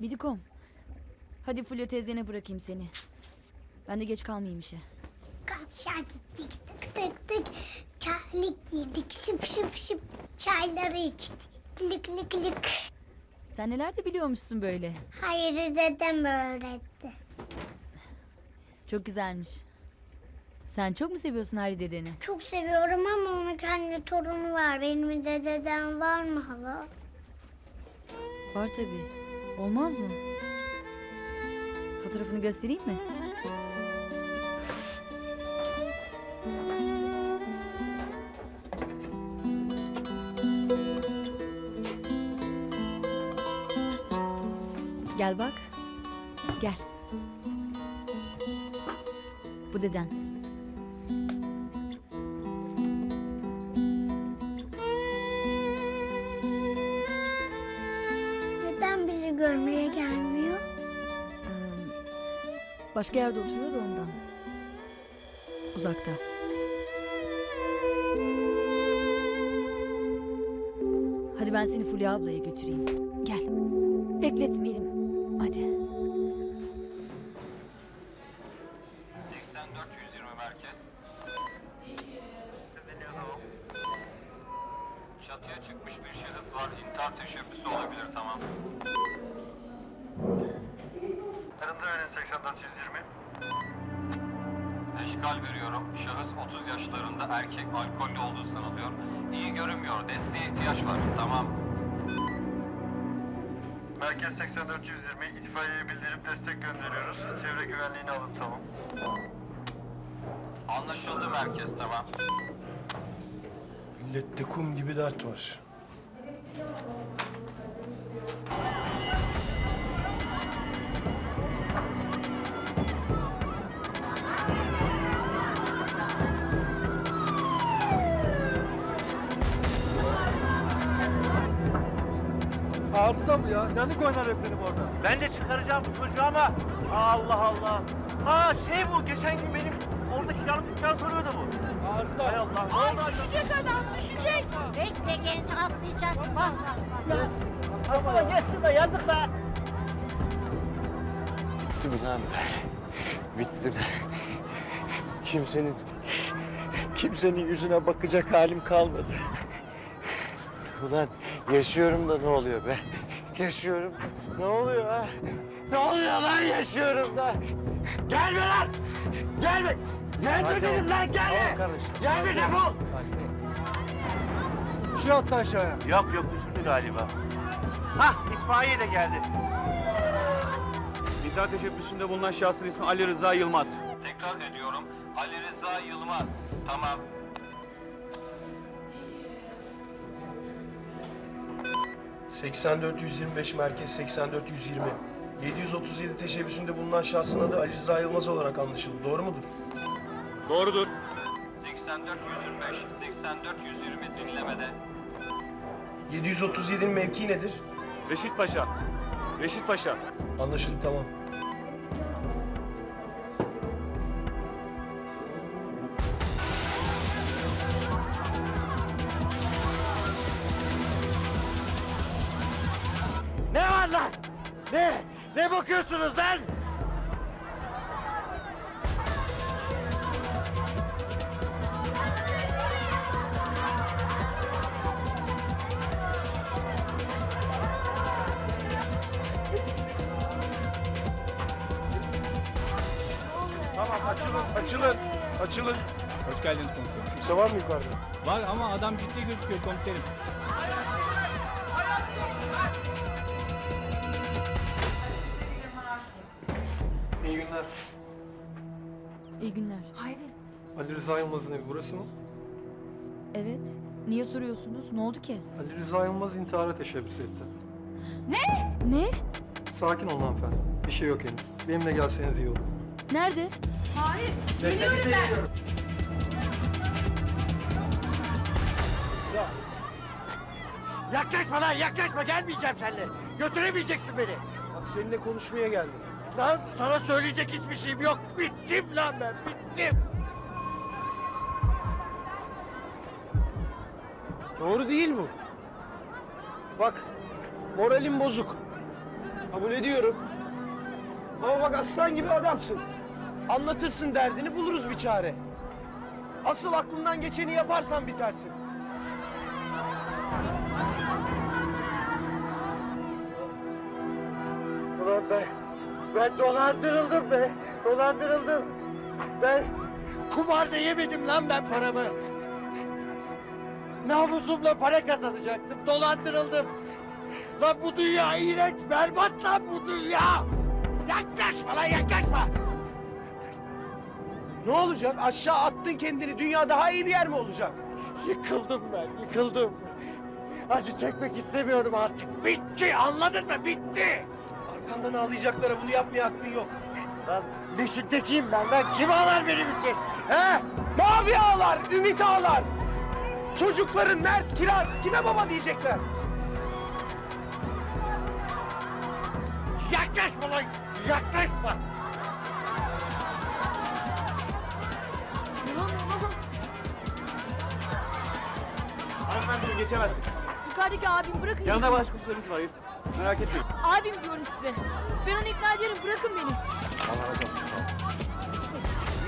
Bidikom. Hadi Fulya teyzene bırakayım seni. Ben de geç kalmayayım işe. Kavşağa gittik tık tık tık. Çaylık yedik şıp şıp şıp. Çayları içtik. Lık lık lık. Sen neler de biliyormuşsun böyle. Hayri dedem öğretti. Çok güzelmiş. Sen çok mu seviyorsun Hayri dedeni? Çok seviyorum ama onun kendi torunu var. Benim de dedem var mı hala? Var tabii. Olmaz mı? Fotoğrafını göstereyim mi? Gel bak. Gel. Bu deden. Görmeye gelmiyor? Ee, Başka yerde oturuyor da ondan. Uzakta. Hadi ben seni Fulya ablaya götüreyim. Gel. Bekletmeyelim. Hadi. 84 120 merkez. Çatıya çıkmış bir şahıs var. İntihar teşebbüsü olabilir tamam. Arındı verin 84 120. Eşkal veriyorum. Şahıs 30 yaşlarında erkek alkollü olduğu sanılıyor. İyi görünmüyor. Desteğe ihtiyaç var. Tamam. Merkez 84 120 itfaiyeye bildirip destek gönderiyoruz. Çevre güvenliğini alın tamam. Anlaşıldı merkez tamam. Millette kum gibi dert var. Mı ya? Yanık oynar hep benim orada. Ben de çıkaracağım bu çocuğu ama Allah Allah. Ha şey bu geçen gün benim orada kiralık dükkan soruyordu bu. Arıza. Hay Allah. Ne oldu acaba? Düşecek adam düşecek. Bekle genç atlayacak. Bak bak bak. Ama geçsin be yazık be. Bittim lan ben. Bittim. Kimsenin kimsenin yüzüne bakacak halim kalmadı. Ulan yaşıyorum da ne oluyor be? Yaşıyorum. Ne oluyor ha? Ne oluyor lan yaşıyorum da? Gelme lan! Gelme! Gelme dedim lan gelme! Gelme defol! Bir şey attı aşağıya. Yok yok düşürdü galiba. Hah itfaiye de geldi. İntihar teşebbüsünde bulunan şahsın ismi Ali Rıza Yılmaz. Tekrar ediyorum. Ali Rıza Yılmaz. Tamam. ...84-125 merkez 84-120. 737 teşebbüsünde bulunan şahsın adı Ali Rıza Yılmaz olarak anlaşıldı. Doğru mudur? Doğrudur. 84 125, 84 120 dinlemede. 737'nin mevki nedir? Reşit Paşa. Reşit Paşa. Anlaşıldı tamam. Ne var lan? Ne? Ne bakıyorsunuz lan? Tamam açılın, açılın, açılın. Hoş geldiniz komiserim. Kimse var mı yukarıda? Var ama adam ciddi gözüküyor komiserim. Günler. İyi günler. Ali Rıza Yılmaz'ın evi burası mı? Evet. Niye soruyorsunuz? Ne oldu ki? Ali Rıza Yılmaz intihara teşebbüs etti. Ne? Sakin olun hanımefendi. Bir şey yok henüz. Benimle gelseniz iyi olur. Nerede? Yaklaşma lan yaklaşma gelmeyeceğim seninle. Götüremeyeceksin beni. Bak seninle konuşmaya geldim. Lan sana söyleyecek hiçbir şeyim yok. Bittim lan ben bittim. Doğru değil bu. Bak, moralim bozuk. Kabul ediyorum. Ama bak aslan gibi adamsın. Anlatırsın derdini buluruz bir çare. Asıl aklından geçeni yaparsan bitersin. Ulan ben, ben dolandırıldım be. Dolandırıldım. Ben kumarda yemedim lan ben paramı. Namusumla para kazanacaktım. Dolandırıldım. Lan bu dünya iğrenç, berbat lan bu dünya. Yaklaşma lan yaklaşma. Ne olacak? Aşağı attın kendini. Dünya daha iyi bir yer mi olacak? Yıkıldım ben, yıkıldım. Acı çekmek istemiyorum artık. Bitti, anladın mı? Bitti. Arkandan ağlayacaklara bunu yapmaya hakkın yok. Lan Beşik'tekiyim ben. Ben kim ağlar benim için? He? Mavi ağlar, ümit ağlar. Çocukların Mert, Kiraz kime baba diyecekler? Yaklaşma lan! Yaklaşma! Hanımefendi geçemezsiniz. Yukarıdaki abim bırakın. Yanında başkomiserimiz var. Merak etmeyin. Abim diyorum size. Ben onu ikna ederim bırakın beni.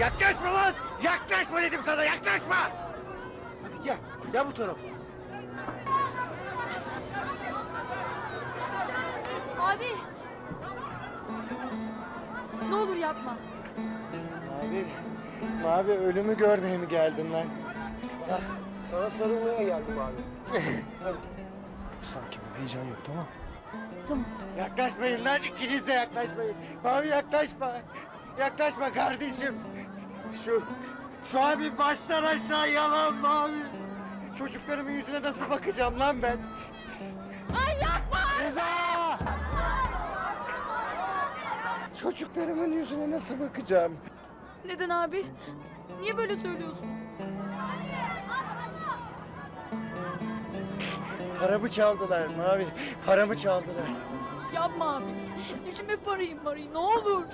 Yaklaşma lan! Yaklaşma dedim sana, yaklaşma! Hadi gel, gel bu tarafa. Abi. Ne olur yapma. Abi, abi ölümü görmeye mi geldin lan? Sana sarılmaya geldim abi. Hadi. Sakin ol, heyecan yok tamam Tamam. Yaklaşmayın lan, ikiniz de yaklaşmayın. Abi yaklaşma. Yaklaşma kardeşim. Şu, şu abi baştan aşağı yalan abi. Çocuklarımın yüzüne nasıl bakacağım lan ben? Ay yapma! Rıza! Çocuklarımın yüzüne nasıl bakacağım? Neden abi? Niye böyle söylüyorsun? Paramı çaldılar Mavi. Paramı çaldılar. Yapma abi. Düşünme parayı marayı ne olur.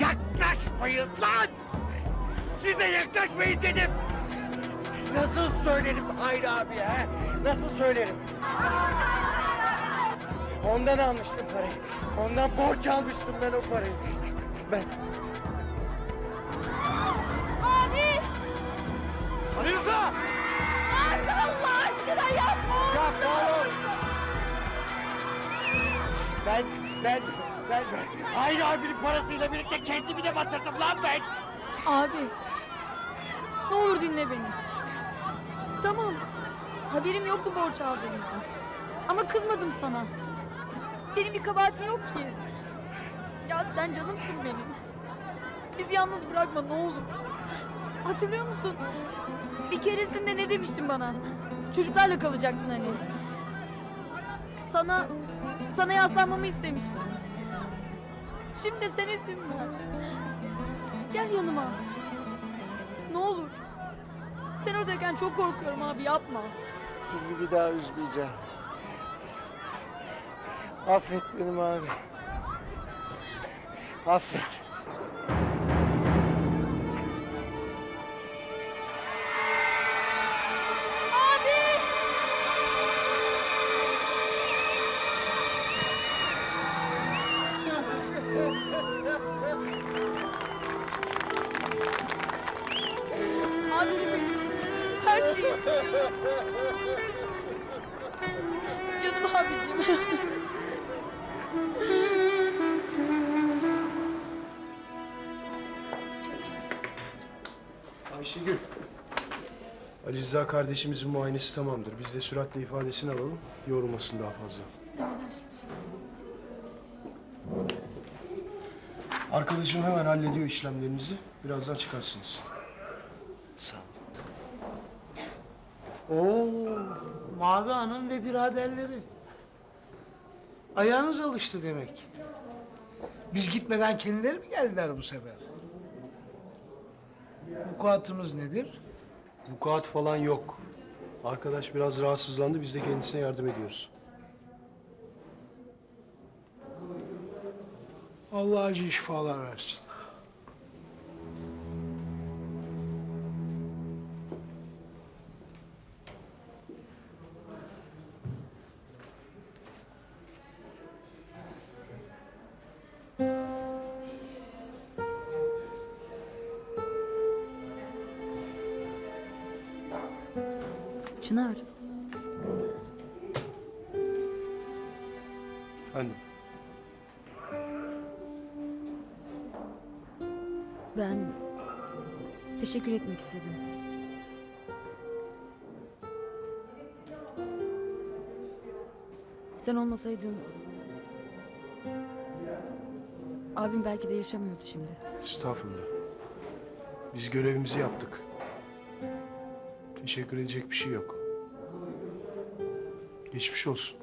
Yaklaşmayın lan! Size yaklaşmayın dedim. Nasıl söylerim Hayri abi ha? Nasıl söylerim? Ondan almıştım parayı. Ondan borç almıştım ben o parayı. Ben Abi! Ali Rıza! Allah aşkına yapma! Ben, ben, ben, ben Hayri abinin parasıyla birlikte kendimi de batırdım lan ben! Abi. Ne olur dinle beni. Tamam. Haberim yoktu borç aldığımdan. Ama kızmadım sana. Senin bir kabahatin yok ki. Ya sen canımsın benim. Bizi yalnız bırakma ne olur. Hatırlıyor musun? Bir keresinde ne demiştin bana? Çocuklarla kalacaktın hani. Sana, sana yaslanmamı istemiştin. Şimdi de sen izin ver. Gel yanıma. Ne olur. Sen oradayken çok korkuyorum abi yapma. Sizi bir daha üzmeyeceğim. Affet benim abi. Affet. Canım. Canım abicim. Ayşegül. Ali Rıza kardeşimizin muayenesi tamamdır. Biz de süratle ifadesini alalım. Yorulmasın daha fazla. Arkadaşım hemen hallediyor işlemlerinizi. Birazdan çıkarsınız. Sağ ol. Oo, Mavi Hanım ve biraderleri. Ayağınız alıştı demek. Biz gitmeden kendileri mi geldiler bu sefer? Vukuatımız nedir? Vukuat falan yok. Arkadaş biraz rahatsızlandı. Biz de kendisine yardım ediyoruz. Allah acı şifalar versin. Çınar, Efendim? ben teşekkür etmek istedim. Sen olmasaydın... Abim belki de yaşamıyordu şimdi. Estağfurullah. Biz görevimizi yaptık. Teşekkür edecek bir şey yok. Geçmiş olsun.